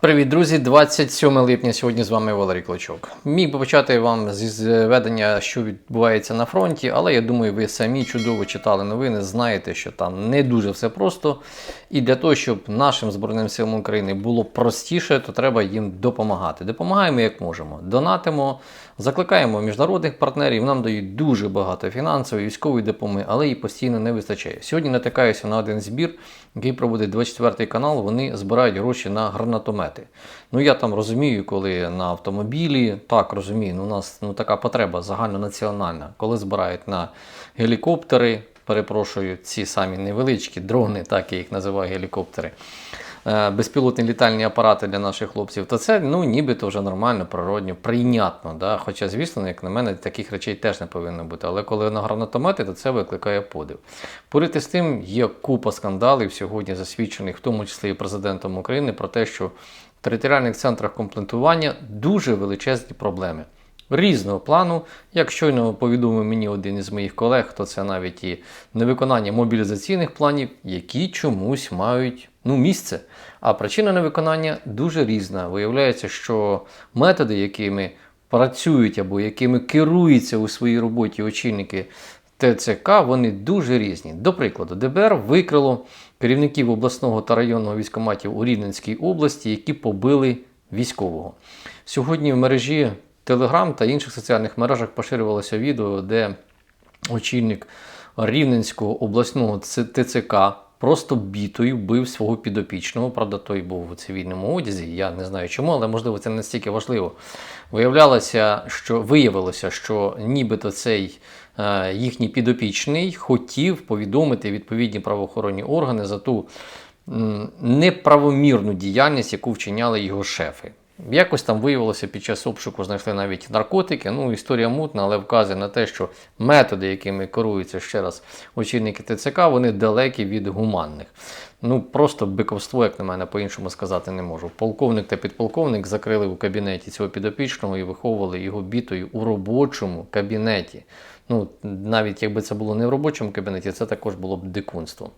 Привіт, друзі! 27 липня. Сьогодні з вами Валерій Клочок. Міг би почати вам зі зведення, що відбувається на фронті, але я думаю, ви самі чудово читали новини, знаєте, що там не дуже все просто. І для того, щоб нашим Збройним силам України було простіше, то треба їм допомагати. Допомагаємо як можемо. Донатимо, закликаємо міжнародних партнерів. Нам дають дуже багато фінансової, військової допомоги, але її постійно не вистачає. Сьогодні натикаюся на один збір, який проводить 24 канал. Вони збирають гроші на гранатомети. Ну я там розумію, коли на автомобілі, так розумію, ну у нас ну, така потреба загальнонаціональна, коли збирають на гелікоптери, перепрошую, ці самі невеличкі дрони, так я їх називаю гелікоптери. Е, Безпілотні літальні апарати для наших хлопців, то це ну нібито вже нормально, природньо, прийнятно. Да? Хоча, звісно, як на мене, таких речей теж не повинно бути. Але коли на гранатомети, то це викликає подив. Поряд з тим є купа скандалів сьогодні засвідчених, в тому числі і президентом України, про те, що в територіальних центрах комплектування дуже величезні проблеми. Різного плану, як щойно повідомив мені один із моїх колег, то це навіть і невиконання мобілізаційних планів, які чомусь мають ну, місце. А причина невиконання дуже різна. Виявляється, що методи, якими працюють або якими керуються у своїй роботі очільники ТЦК, вони дуже різні. До прикладу, ДБР викрило керівників обласного та районного військоматів у Рівненській області, які побили військового. Сьогодні в мережі Telegram та інших соціальних мережах поширювалося відео, де очільник Рівненського обласного ТЦК просто бітою бив свого підопічного. Правда, той був у цивільному одязі. Я не знаю чому, але можливо це настільки важливо. Виявлялося, що виявилося, що нібито цей е, їхній підопічний хотів повідомити відповідні правоохоронні органи за ту неправомірну діяльність, яку вчиняли його шефи. Якось там виявилося під час обшуку знайшли навіть наркотики. Ну, історія мутна, але вказує на те, що методи, якими керуються ще раз очільники ТЦК, вони далекі від гуманних. Ну просто биковство, як на мене, по-іншому сказати не можу. Полковник та підполковник закрили у кабінеті цього підопічного і виховували його бітою у робочому кабінеті. Ну, навіть якби це було не в робочому кабінеті, це також було б дикунством.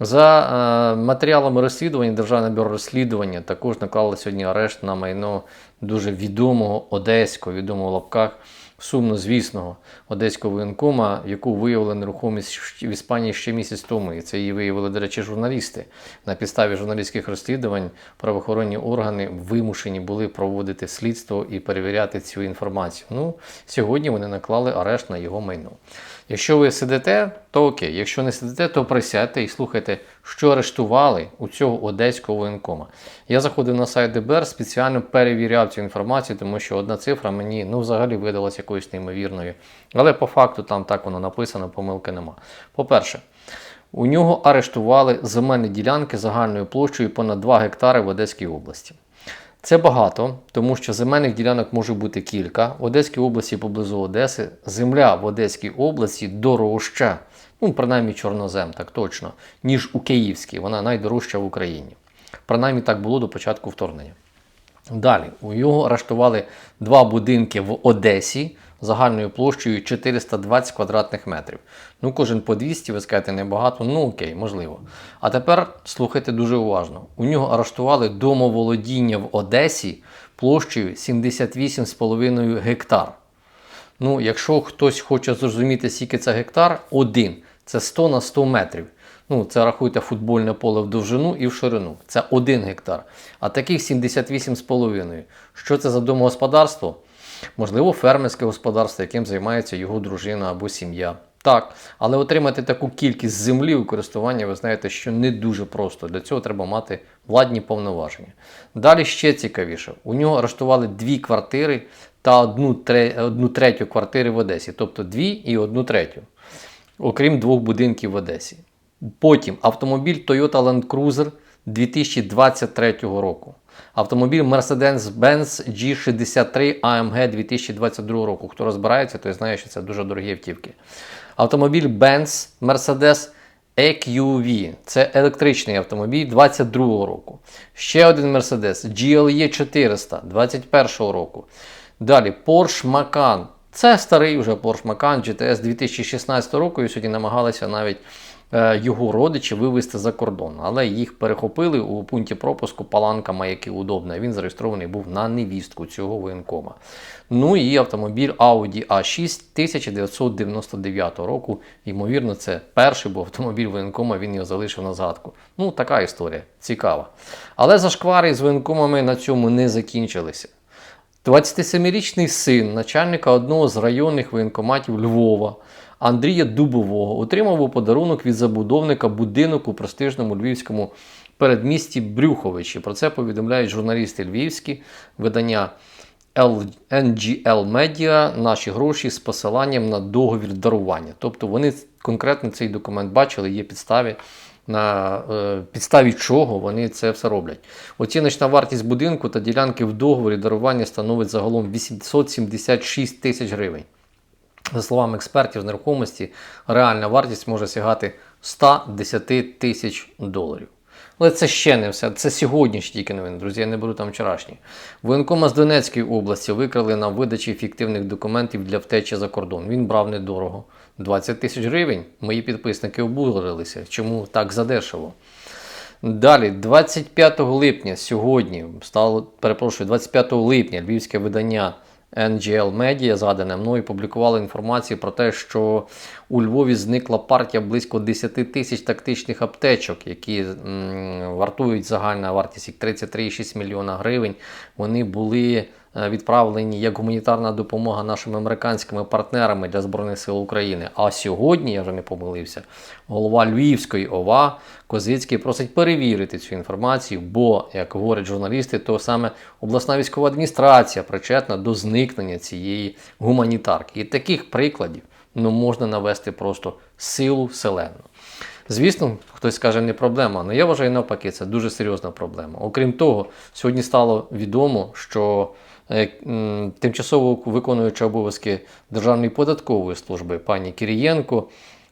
За е, матеріалами розслідування Державне бюро розслідування також наклало сьогодні арешт на майно дуже відомого одеського, відомого в лапках, сумно звісного одеського воєнкома, яку виявили нерухомість в Іспанії ще місяць тому. І це її виявили, до речі, журналісти. На підставі журналістських розслідувань правоохоронні органи вимушені були проводити слідство і перевіряти цю інформацію. Ну, сьогодні вони наклали арешт на його майно. Якщо ви сидите, то окей. Якщо не сидите, то присядьте і слухайте, що арештували у цього одеського воєнкома. Я заходив на сайт ДБР, спеціально перевіряв цю інформацію, тому що одна цифра мені ну, взагалі видалась якоюсь неймовірною. Але по факту там так воно написано, помилки нема. По-перше, у нього арештували земельні ділянки загальною площею понад 2 гектари в Одеській області. Це багато, тому що земельних ділянок може бути кілька. В Одеській області поблизу Одеси земля в Одеській області дорожча, ну принаймні чорнозем, так точно, ніж у Київській. Вона найдорожча в Україні. Принаймні так було до початку вторгнення. Далі у його арештували два будинки в Одесі загальною площею 420 квадратних метрів. Ну, кожен по 200, ви скажете, небагато, ну окей, можливо. А тепер слухайте дуже уважно. У нього арештували домоволодіння в Одесі площею 78,5 гектар. Ну, якщо хтось хоче зрозуміти, скільки це гектар, один. Це 100 на 100 метрів. Ну, це рахуйте футбольне поле в довжину і в ширину. Це 1 гектар. А таких 78,5. Що це за домогосподарство? Можливо, фермерське господарство, яким займається його дружина або сім'я. Так, але отримати таку кількість землі у користування, ви знаєте, що не дуже просто. Для цього треба мати владні повноваження. Далі ще цікавіше: у нього арештували дві квартири та одну, тре- одну третю квартири в Одесі, тобто дві і одну третю, окрім двох будинків в Одесі. Потім автомобіль Toyota Land Cruiser 2023 року. Автомобіль Mercedes-Benz G63 AMG 2022 року. Хто розбирається, той знає, що це дуже дорогі автівки. Автомобіль Benz Mercedes EQV. Це електричний автомобіль 22 року. Ще один Mercedes GLE 400 21 року. Далі Porsche Macan. Це старий вже Porsche Macan GTS 2016 року. І сьогодні намагалися навіть е, його родичі вивезти за кордон, але їх перехопили у пункті пропуску паланка маяки удобна. Він зареєстрований був на невістку цього воєнкома. Ну і автомобіль Audi A6 1999 року. Ймовірно, це перший був автомобіль воєнкома, він його залишив на згадку. Ну, така історія, цікава. Але зашквари з воєнкомами на цьому не закінчилися. 27-річний син начальника одного з районних воєнкоматів Львова Андрія Дубового отримав у подарунок від забудовника будинок у престижному львівському передмісті Брюховичі. Про це повідомляють журналісти львівські видання NGL Media наші гроші з посиланням на договір дарування. Тобто вони конкретно цей документ бачили, є підставі. На е, підставі чого вони це все роблять. Оціночна вартість будинку та ділянки в договорі дарування становить загалом 876 тисяч гривень. За словами експертів з нерухомості, реальна вартість може сягати 110 тисяч доларів. Але це ще не все. Це сьогоднішні тільки новини, друзі, я не беру там вчорашні. Воєнкома з Донецької області викрали на видачі фіктивних документів для втечі за кордон. Він брав недорого. 20 тисяч гривень. Мої підписники обурилися. Чому так задешево? Далі, 25 липня сьогодні стало, перепрошую, 25 липня львівське видання NGL Media, згадане мною, публікувало інформацію про те, що у Львові зникла партія близько 10 тисяч тактичних аптечок, які м, вартують загальна вартість їх 33,6 мільйона гривень. Вони були відправлені як гуманітарна допомога нашими американськими партнерами для Збройних сил України. А сьогодні, я вже не помилився, голова Львівської ОВА Козицький просить перевірити цю інформацію, бо, як говорять журналісти, то саме обласна військова адміністрація причетна до зникнення цієї гуманітарки. І таких прикладів ну, можна навести просто силу вселенну. Звісно, хтось скаже, не проблема, але я вважаю навпаки, це дуже серйозна проблема. Окрім того, сьогодні стало відомо, що е, тимчасово виконуюча обов'язки Державної податкової служби пані Кирієнко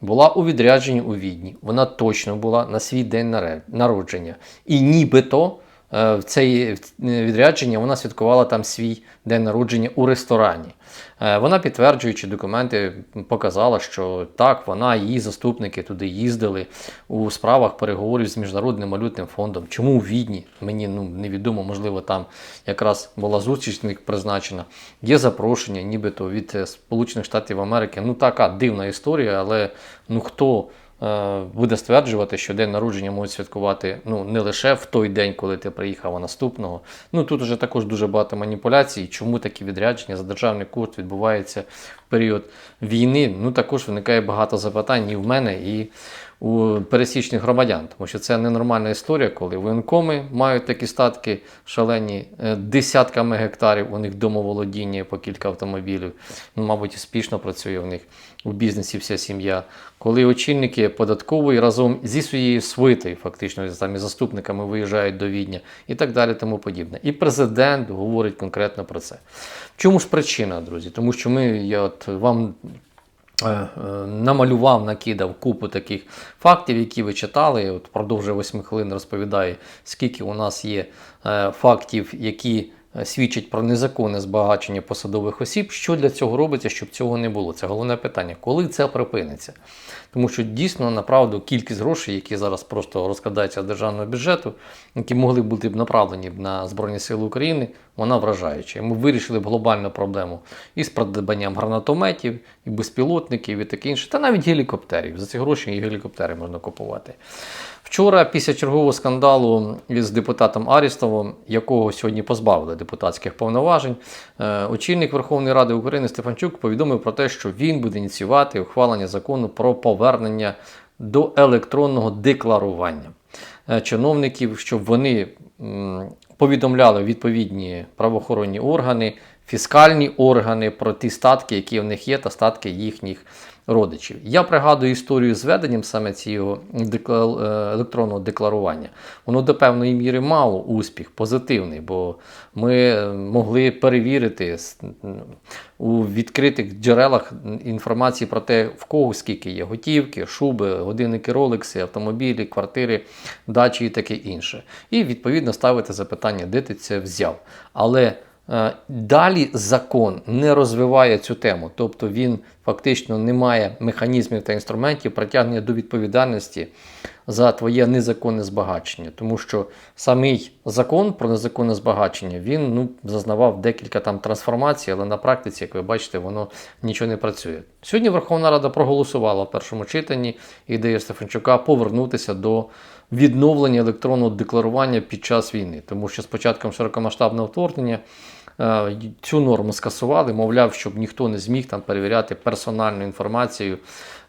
була у відрядженні у Відні. Вона точно була на свій день народження. І нібито е, в цей відрядження вона святкувала там свій день народження у ресторані. Е, Вона, підтверджуючи документи, показала, що так, вона її заступники туди їздили у справах переговорів з Міжнародним валютним фондом. Чому у Відні? Мені ну, невідомо, можливо, там якраз була зустріч призначена. Є запрошення, нібито від е, Сполучених Штатів Америки. Ну така дивна історія, але ну хто е, буде стверджувати, що день народження можуть святкувати ну, не лише в той день, коли ти приїхав, а наступного. Ну тут уже також дуже багато маніпуляцій. Чому такі відрядження за державний курс відбуваються період війни? Ну також виникає багато запитань і в мене, і у пересічних громадян, тому що це ненормальна історія, коли воєнкоми мають такі статки шалені е, десятками гектарів, у них домоволодіння по кілька автомобілів. Ну, мабуть, успішно працює в них у бізнесі вся сім'я. Коли очільники податкової разом зі своєю свитою, фактично там, із заступниками виїжджають до Відня і так далі, тому подібне. І президент говорить конкретно про це. В чому ж причина, друзі? Тому що ми, я от вам е, е, намалював, накидав купу таких фактів, які ви читали. От впродовж 8 хвилин розповідаю, скільки у нас є е, фактів, які свідчать про незаконне збагачення посадових осіб. Що для цього робиться, щоб цього не було? Це головне питання. Коли це припиниться? Тому що дійсно, направду, кількість грошей, які зараз просто розкладаються з державного бюджету, які могли бути б направлені на Збройні Сили України, вона вражаюча. Ми вирішили б глобальну проблему із придбанням гранатометів, і безпілотників, і таке інше, та навіть гелікоптерів. За ці гроші і гелікоптери можна купувати. Вчора, після чергового скандалу із депутатом Арістовим, якого сьогодні позбавили депутатських повноважень, е, очільник Верховної Ради України Стефанчук повідомив про те, що він буде ініціювати ухвалення закону про повернення до електронного декларування. Е, чиновників, щоб вони повідомляли відповідні правоохоронні органи, фіскальні органи про ті статки, які в них є, та статки їхніх родичів. Я пригадую історію з веденням саме цього е, електронного декларування. Воно до певної міри мало успіх, позитивний, бо ми е, могли перевірити у відкритих джерелах інформації про те, в кого скільки є готівки, шуби, годинники, ролекси, автомобілі, квартири, дачі і таке інше. І відповідно ставити запитання, де ти це взяв. Але Далі закон не розвиває цю тему, тобто він фактично немає механізмів та інструментів притягнення до відповідальності за твоє незаконне збагачення. Тому що самий закон про незаконне збагачення він ну, зазнавав декілька там трансформацій, але на практиці, як ви бачите, воно нічого не працює. Сьогодні Верховна Рада проголосувала в першому читанні ідею Стефанчука повернутися до відновлення електронного декларування під час війни, тому що з початком широкомасштабного вторгнення. Е, Цю норму скасували, мовляв, щоб ніхто не зміг там перевіряти персональну інформацію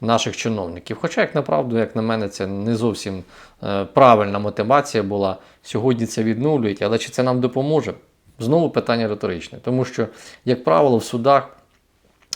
наших чиновників. Хоча, як направду, як на мене, це не зовсім е, правильна мотивація була. Сьогодні це відновлюють, але чи це нам допоможе? Знову питання риторичне, тому що, як правило, в судах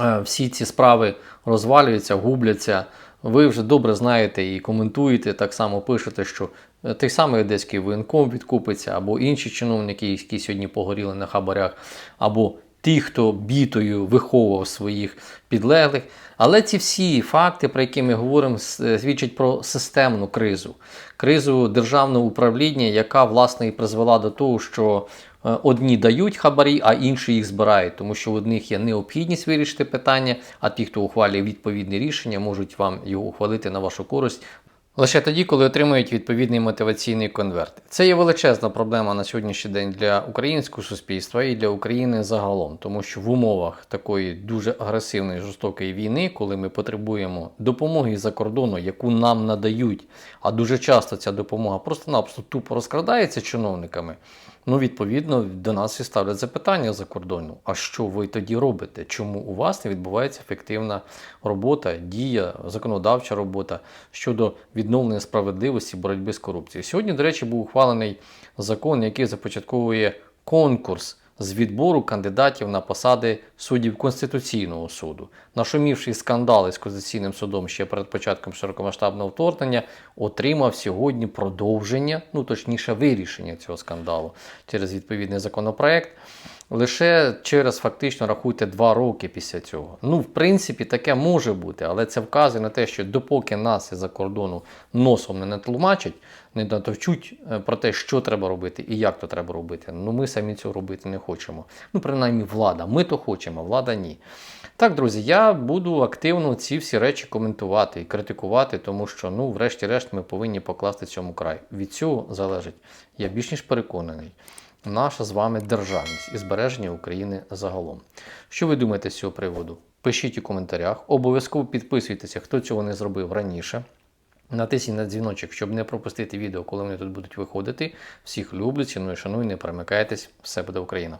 е, всі ці справи розвалюються, губляться. Ви вже добре знаєте і коментуєте, так само пишете, що е, той самий одеський воєнком відкупиться, або інші чиновники, які сьогодні погоріли на хабарях, або ті, хто бітою виховував своїх підлеглих. Але ці всі факти, про які ми говоримо, с- свідчать про системну кризу, кризу державного управління, яка власне і призвела до того, що е, одні дають хабарі, а інші їх збирають, тому що в одних є необхідність вирішити питання, а ті, хто ухвалює відповідне рішення, можуть вам його ухвалити на вашу користь. Лише тоді, коли отримують відповідний мотиваційний конверт. Це є величезна проблема на сьогоднішній день для українського суспільства і для України загалом, тому що в умовах такої дуже агресивної жорстокої війни, коли ми потребуємо допомоги за кордону, яку нам надають, а дуже часто ця допомога просто-напросто тупо розкрадається чиновниками. Ну, відповідно, до нас і ставлять запитання за кордону. А що ви тоді робите? Чому у вас не відбувається ефективна робота, дія, законодавча робота щодо відновлення справедливості боротьби з корупцією? Сьогодні, до речі, був ухвалений закон, який започатковує конкурс з відбору кандидатів на посади суддів Конституційного суду. Нашумівший скандал із Конституційним судом ще перед початком широкомасштабного вторгнення отримав сьогодні продовження, ну точніше вирішення цього скандалу через відповідний законопроект. Лише через фактично рахуйте два роки після цього. Ну, в принципі, таке може бути, але це вказує на те, що допоки нас із-за кордону носом не натлумачать, не натовчуть е, про те, що треба робити і як то треба робити. Ну ми самі цього робити не хочемо. Ну, принаймні, влада. Ми то хочемо, влада ні. Так, друзі, я буду активно ці всі речі коментувати і критикувати, тому що, ну, врешті-решт, ми повинні покласти цьому край. Від цього залежить, я більш ніж переконаний, наша з вами державність і збереження України загалом. Що ви думаєте з цього приводу? Пишіть у коментарях. Обов'язково підписуйтеся, хто цього не зробив раніше. Натисніть на дзвіночок, щоб не пропустити відео, коли вони тут будуть виходити. Всіх люблю, ціную, шаную, не перемикайтесь. Все буде Україна!